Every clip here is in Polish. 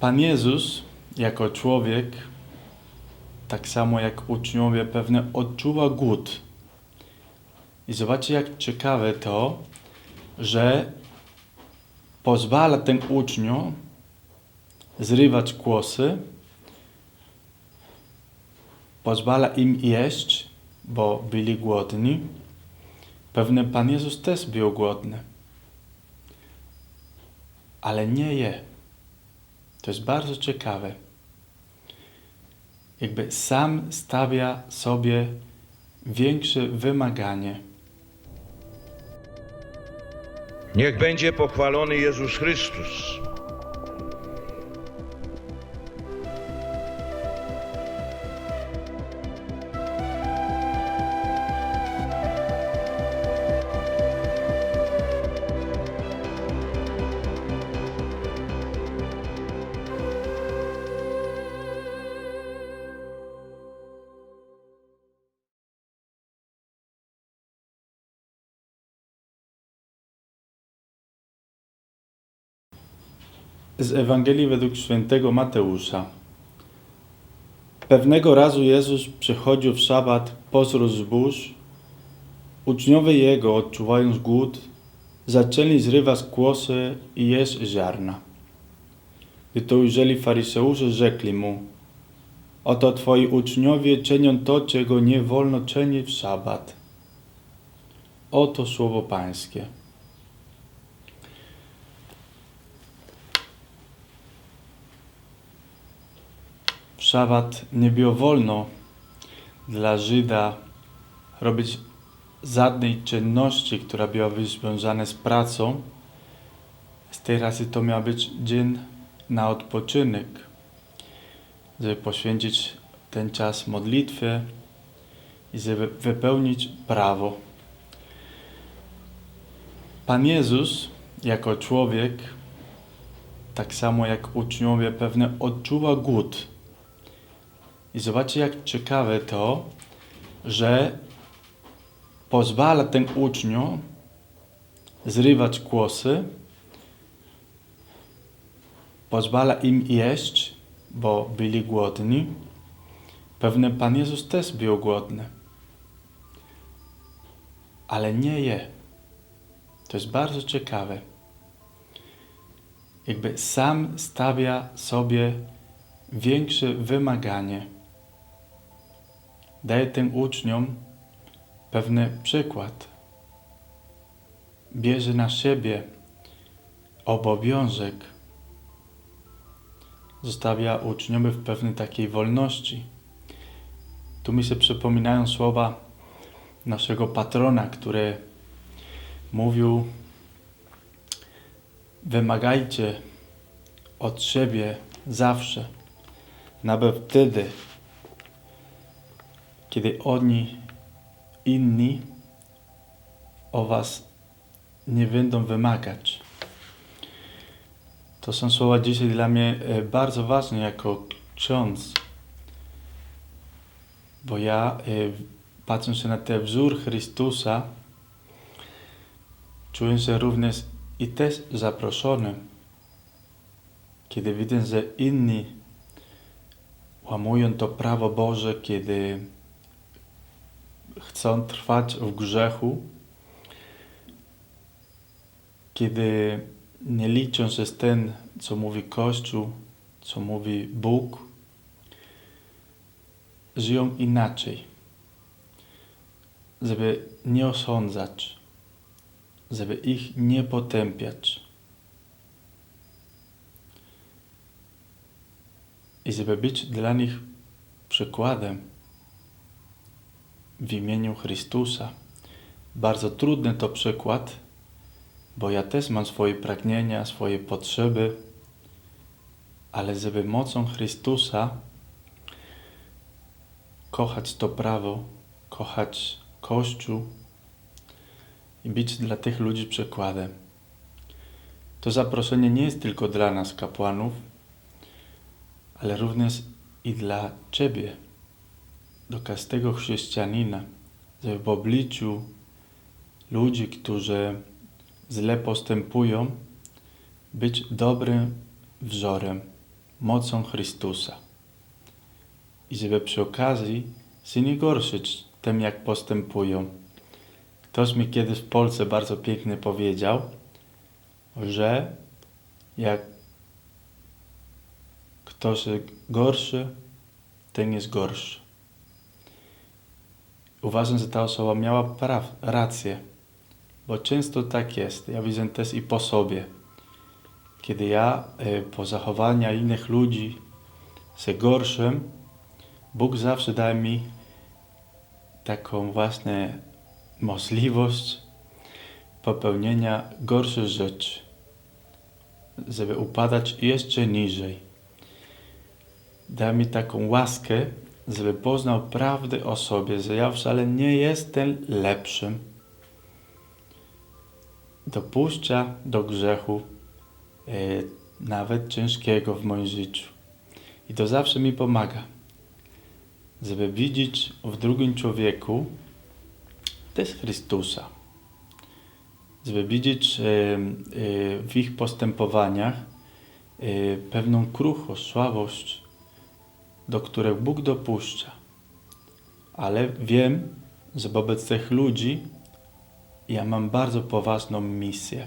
Pan Jezus jako człowiek, tak samo jak uczniowie, pewnie odczuwa głód. I zobaczcie, jak ciekawe to, że pozwala tym uczniom zrywać kłosy, pozwala im jeść, bo byli głodni. Pewnie Pan Jezus też był głodny, ale nie je. To jest bardzo ciekawe. Jakby sam stawia sobie większe wymaganie. Niech będzie pochwalony Jezus Chrystus. Z Ewangelii według świętego Mateusza. Pewnego razu Jezus przychodził w szabat pozdro zbóż. Uczniowie Jego, odczuwając głód, zaczęli zrywać kłosy i jeść ziarna. Gdy to ujrzeli faryzeusze, rzekli Mu Oto Twoi uczniowie czynią to, czego nie wolno czynić w szabat. Oto słowo Pańskie. W szabat nie było wolno dla Żyda robić żadnej czynności, która byłaby związana z pracą. Z tej razy to miał być dzień na odpoczynek, żeby poświęcić ten czas modlitwie i żeby wypełnić prawo. Pan Jezus, jako człowiek, tak samo jak uczniowie, pewnie odczuwa głód. I zobaczcie, jak ciekawe to, że pozwala tym uczniom zrywać kłosy, pozwala im jeść, bo byli głodni. Pewnie Pan Jezus też był głodny, ale nie je. To jest bardzo ciekawe. Jakby sam stawia sobie większe wymaganie daje tym uczniom pewny przykład. Bierze na siebie obowiązek, zostawia uczniom w pewnej takiej wolności. Tu mi się przypominają słowa naszego patrona, który mówił: Wymagajcie od siebie zawsze, nawet wtedy, kiedy oni, inni o Was nie będą wymagać. To są słowa dzisiaj dla mnie e, bardzo ważne jako ksiądz, bo ja, e, patrząc na ten wzór Chrystusa, czuję się również i też zaproszony, kiedy widzę, że inni łamują to prawo Boże, kiedy chcą trwać w grzechu, kiedy nie liczą się z tym, co mówi Kościół, co mówi Bóg, żyją inaczej, żeby nie osądzać, żeby ich nie potępiać. I żeby być dla nich przykładem w imieniu Chrystusa. Bardzo trudny to przykład, bo ja też mam swoje pragnienia, swoje potrzeby, ale żeby mocą Chrystusa kochać to prawo, kochać Kościół i być dla tych ludzi przykładem. To zaproszenie nie jest tylko dla nas, kapłanów, ale również i dla Ciebie do każdego chrześcijanina, żeby w obliczu ludzi, którzy źle postępują, być dobrym wzorem, mocą Chrystusa. I żeby przy okazji się nie gorszyć tym, jak postępują. Ktoś mi kiedyś w Polsce bardzo pięknie powiedział, że jak ktoś gorszy, ten jest gorszy. Uważam, że ta osoba miała praw, rację, bo często tak jest. Ja widzę też i po sobie. Kiedy ja e, po zachowaniu innych ludzi się gorszę, Bóg zawsze daje mi taką właśnie możliwość popełnienia gorszych rzeczy, żeby upadać jeszcze niżej. Da mi taką łaskę, żeby poznał prawdę o sobie, że ja wcale nie jestem lepszym. Dopuszcza do grzechu, e, nawet ciężkiego w moim życiu. I to zawsze mi pomaga, żeby widzieć w drugim człowieku też Chrystusa. Żeby widzieć e, e, w ich postępowaniach pewną kruchość, słabość, do której Bóg dopuszcza. Ale wiem, że wobec tych ludzi ja mam bardzo poważną misję.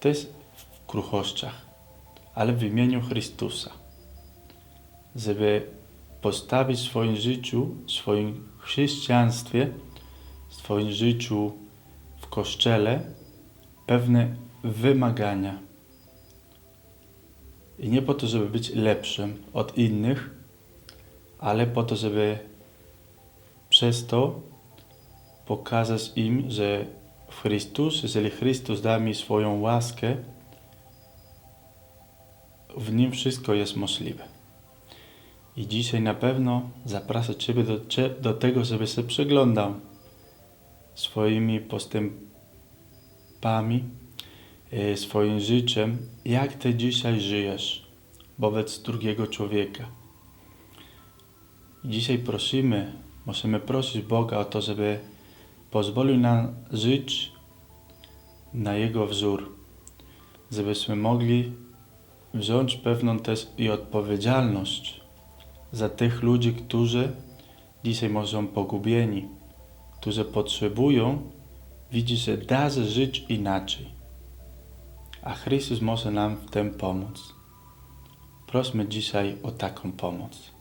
To jest w kruchościach, ale w imieniu Chrystusa. Żeby postawić w swoim życiu, w swoim chrześcijaństwie, w swoim życiu w Kościele pewne wymagania. I nie po to, żeby być lepszym od innych, ale po to, żeby przez to pokazać im, że Chrystus, jeżeli Chrystus da mi swoją łaskę, w Nim wszystko jest możliwe. I dzisiaj na pewno zapraszam Ciebie do, do tego, żeby się przyglądał swoimi postępami, swoim życiem, jak Ty dzisiaj żyjesz wobec drugiego człowieka. Dzisiaj prosimy, możemy prosić Boga o to, żeby pozwolił nam żyć na Jego wzór, żebyśmy mogli wziąć pewną też i odpowiedzialność za tych ludzi, którzy dzisiaj są pogubieni, którzy potrzebują widzieć, że da żyć inaczej. A Chrystus może nam w tym pomóc. Prośmy dzisiaj o taką pomoc.